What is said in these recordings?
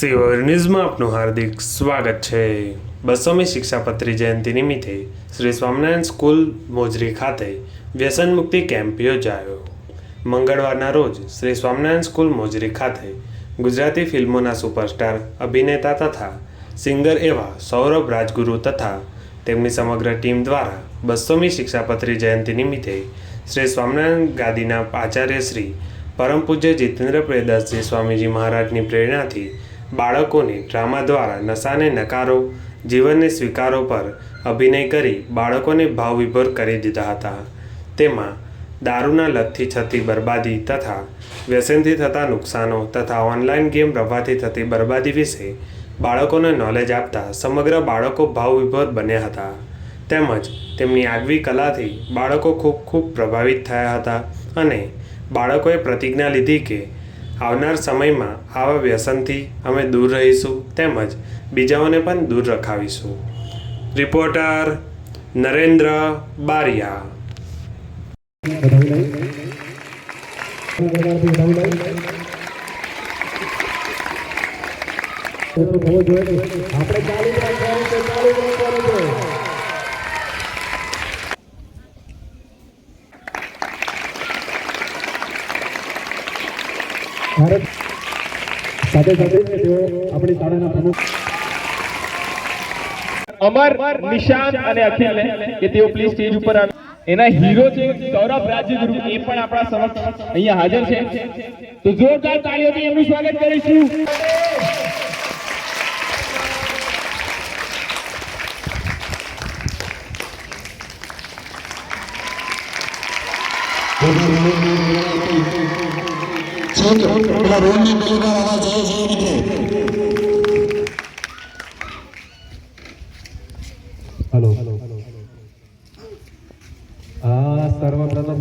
સેવર ન્યૂઝમાં આપનું હાર્દિક સ્વાગત છે. બસોમી શિક્ષાપત્રી જયંતિ નિમિત્તે શ્રી સ્વામિનારાયણ સ્કૂલ મોજરી ખાતે વ્યસન મુક્તિ કેમ્પ યોજાયો. મંગળવારના રોજ શ્રી સ્વામિનારાયણ સ્કૂલ મોજરી ખાતે ગુજરાતી ફિલ્મોના સુપરસ્ટાર, અભિનેતા તથા સિંગર એવા સૌરભ રાજગુરુ તથા તેમની સમગ્ર ટીમ દ્વારા બસોમી શિક્ષાપત્રી જયંતિ નિમિત્તે શ્રી સ્વામિનારાયણ ગાદીના આચાર્ય શ્રી પરમ પૂજ્ય જીતેન્દ્ર પ્રિયદાસજી સ્વામીજી મહારાજની પ્રેરણાથી બાળકોને ડ્રામા દ્વારા નશાને નકારો, જીવનને સ્વીકારો પર અભિનય કરી બાળકોને ભાવવિભોર કરી દીધા હતા. તેમાં દારૂના લતથી થતી બરબાદી તથા વ્યસનથી થતા નુકસાનો તથા ઓનલાઈન ગેમ રમવાથી થતી બરબાદી વિશે બાળકોને નોલેજ આપતા સમગ્ર બાળકો ભાવવિભોર બન્યા હતા. તેમજ તેમની આગવી કલાથી બાળકો ખૂબ ખૂબ પ્રભાવિત થયા હતા અને બાળકોએ પ્રતિજ્ઞા લીધી કે આવનાર સમયમાં આવા વ્યસનથી અમે દૂર રહીશું તેમજ બીજાઓને પણ દૂર રખાવીશું. રિપોર્ટર નરેન્દ્ર બારિયા. આપણે ચાલુ ચાલુ જ રાખવાનું છે ભારત સાથે સાથે તેઓ આપણી શાળાના પ્રમુખ અમર નિશાન અને અખિલ કે તેઓ પ્લીઝ સ્ટેજ ઉપર આવે. એના હીરો છે સૌરભ રાજ્યગુરુ એ પણ આપણા સમક્ષ અહીંયા હાજર છે. તો જોરદાર તાળીઓથી એમનું સ્વાગત કરીશું. છેક પેલા રોડની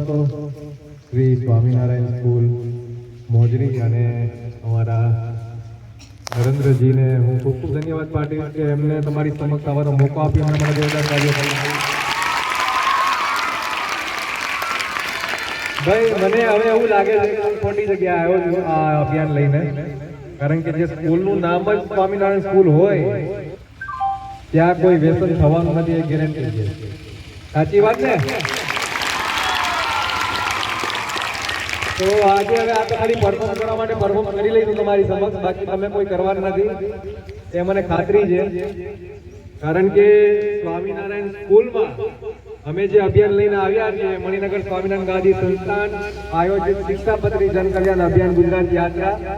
તો શ્રી સ્વામિનારાયણ સ્કૂલ, મોજરી અમારા નરેન્દ્રજીને હું ખૂબ ધન્યવાદ પાઠવીશ કે એમને તમારી સમક્ષ આવવાનો મોકો આપ્યો અને મને જોરદાર કાર્ય કર્યું ભાઈ, મને હવે એવું લાગે છે કે હું ખોટી જગ્યાએ આવ્યો છું આ અભિયાન લઈને. કારણ કે જે સ્કૂલનું નામ જ સ્વામિનારાયણ સ્કૂલ હોય, ત્યાં કોઈ વ્યસન થવાનું નથી, એ ગેરંટી છે. સાચી વાત ને? તો આજે હવે આ તો ખાલી પરફોર્મ કરવા માટે પરફોર્મ કરી લઈશું તમારી સમક્ષ, બાકી તમે કોઈ કરવાનું નથી. એ મને ખાતરી છે. કારણ કે સ્વામિનારાયણ સ્કૂલમાં અમે જે અભિયાન લઈને આવ્યા છીએ, મણિનગર સ્વામિનારાયણ ગાંધી સંસ્થાન, આયોજિત શિક્ષાપત્રી જન કલ્યાણ અભિયાન ગુજરાત યાત્રા.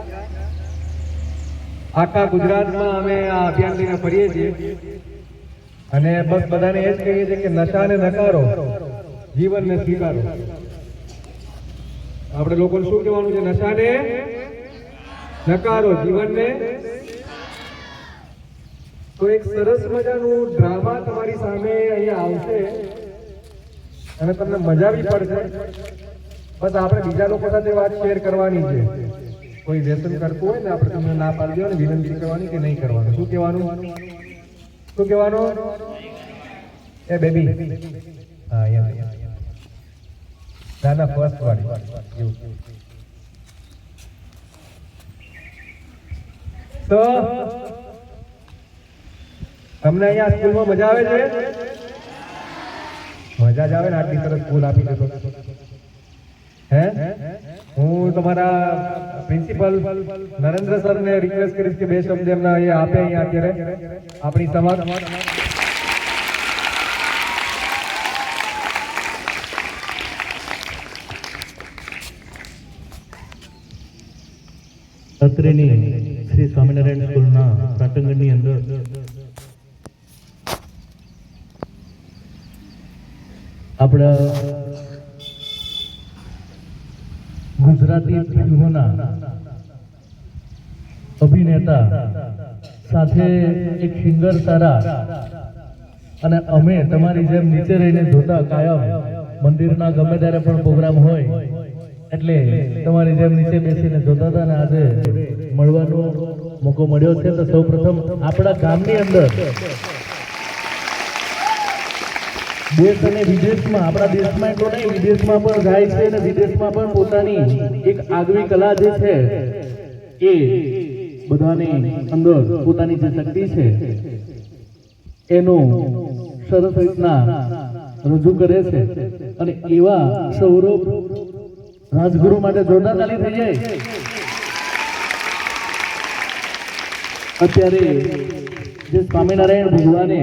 આખા ગુજરાતમાં અમે આ અભિયાન લઈને ફરીએ છીએ. અને બસ બધાને એ જ કહીએ છીએ કે નશાને નકારો જીવનને સ્વીકારો. આપણે લોકોને શું કહેવાનું છે? નશાને નકારો જીવનને તો એક સરસ મજાનું ડ્રામા તમારી સામે અહીંયા આવશે. અને તમને મજા બી પડશે. બસ આપણે બીજા લોકો સાથે વાત શેર કરવાની છે. કોઈ વ્યસન કરતું હોય ને આપણે તમને ના પાડી દેવાની, વિનંતી કરવાની કે નહીં કરવાનું. શું કહેવાનું? શું કહેવાનું? એ બેબી. હા યા ના ના ફર્સ્ટ વાળી. તો, તમને અહીંયા સ્કૂલમાં મજા આવે છે? મજા જ આવે ને આટલી સરસ સ્કૂલ આપી દે તો. હે? હું તમારા પ્રિન્સિપલ નરેન્દ્ર સર ને રિક્વેસ્ટ કરીશ કે બે શબ્દ એમના અહીંયા આપે અહીંયા અત્યારે. આપણી સમક્ષ અત્રેની શ્રી સ્વામિનારાયણ સ્કૂલના પ્રાંગણની અંદર આપણા ગુજરાતી ફિલ્મોના અભિનેતા સાથે એક સિંગર તારા અને અમે તમારી જેમ નીચે રહીને જોતા કાયમ મંદિરના ગમે ત્યારે પણ પ્રોગ્રામ હોય એટલે તમારી જેમ નીચે બેસીને જોતા હતા ને આજે મળવાનો મોકો મળ્યો છે. તો સૌપ્રથમ આપણા ગામની અંદર દેશ અને વિદેશમાં, આપણા દેશમાં એટલો નહીં, વિદેશમાં પણ ગાય છે અને વિદેશમાં પણ પોતાની એક આગવી કલા જે છે, એ બધાની અંદર પોતાની જે શક્તિ છે, એનો સરસ રીતના રજૂ કરે છે. અને એવા સૌરભ રાજગુરુ માટે જોરદાર તાલી થઈ જાય. અત્યારે જે સ્વામિનારાયણ ભગવાને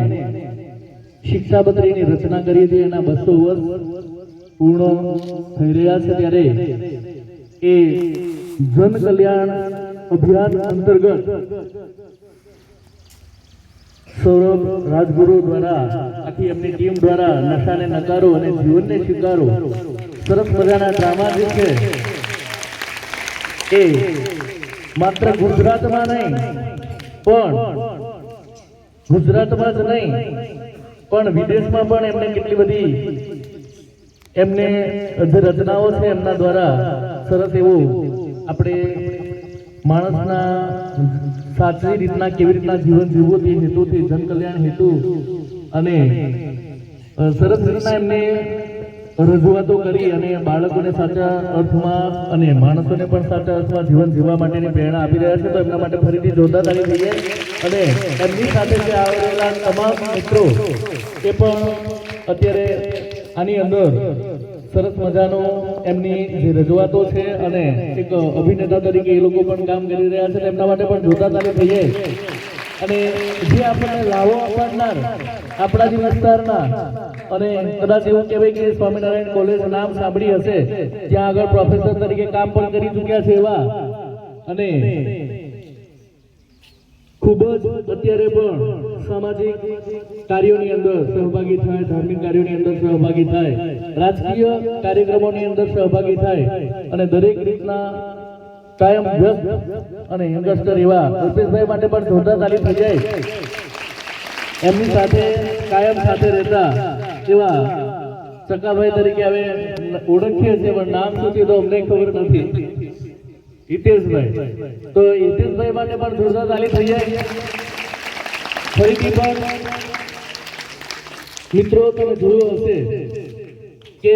શિક્ષાપત્રીની રચના કરી હતી, એના બસો વર્ષ પૂર્ણ થઈ રહ્યા છે ત્યારે એ જન કલ્યાણ અભિયાન અંતર્ગત સૌરભ રાજગુરુ દ્વારા આખી એમની ટીમ દ્વારા નશાને નકારો અને જીવનને સ્વીકારો. સરસ મજાના ડ્રામા જે છે એ માત્ર ગુજરાતમાં નહીં, પણ ગુજરાતમાં જ નહીં પણ વિદેશમાં પણ એમને કેટલી બધી એમને જે રચનાઓ છે એમના દ્વારા સરસ એવું આપણે માણસના સાચી રીતના કેવી રીતના જીવન જીવવું તે હેતુથી જનકલ્યાણ હેતુ અને સરસ રીતના એમને રજૂઆતો કરી અને બાળકોને સાચા અર્થમાં અને માણસોને પણ સાચા અર્થમાં જીવન જીવવા માટેની પ્રેરણા આપી રહ્યા છે, તો એમના માટે ફરીથી જોરદાર તાળી થઈ જાય અને એમની સાથે જે આવેલા તમામ મિત્રો એ પણ અત્યારે આની અંદર સરસ મજાનો એમની જે રજૂઆતો છે અને એક અભિનેતા તરીકે એ લોકો પણ કામ કરી રહ્યા છે એમના માટે પણ જોતા તાળી થઈએ. અને જે આપણને લાવો આપનાર આપણા જે વિસ્તારના અને કદાચ એવું કહેવાય કે સ્વામિનારાયણ કોલેજ નામ સાંભળી હશે, ત્યાં આગળ પ્રોફેસર તરીકે કામ પણ કરી ચૂક્યા છે એવા. અને ખૂબ જ અત્યારે પણ સામાજિક કાર્યોની અંદર સહભાગી થાય, ધાર્મિક કાર્યોની અંદર સહભાગી થાય, રાજકીય કાર્યક્રમોની અંદર સહભાગી થાય અને દરેક રીતના કાયમ વ્યસ્ત અને યંગસ્ટર એવા રૂપેશભાઈ માટે પણ જોરદાર તાલીમ થઈ જાય. એમની સાથે કાયમ સાથે રહેતા એવા ચકાભાઈ તરીકે હવે ઓળખીએ છીએ, પણ નામ શું તો અમને ખબર નથી. હિતેશભાઈ. તો હિતેશભાઈ માટે પણ જોરદાર તાલી થઈ જાય. ફરીથી પણ મિત્રો, તમે જોયું હશે કે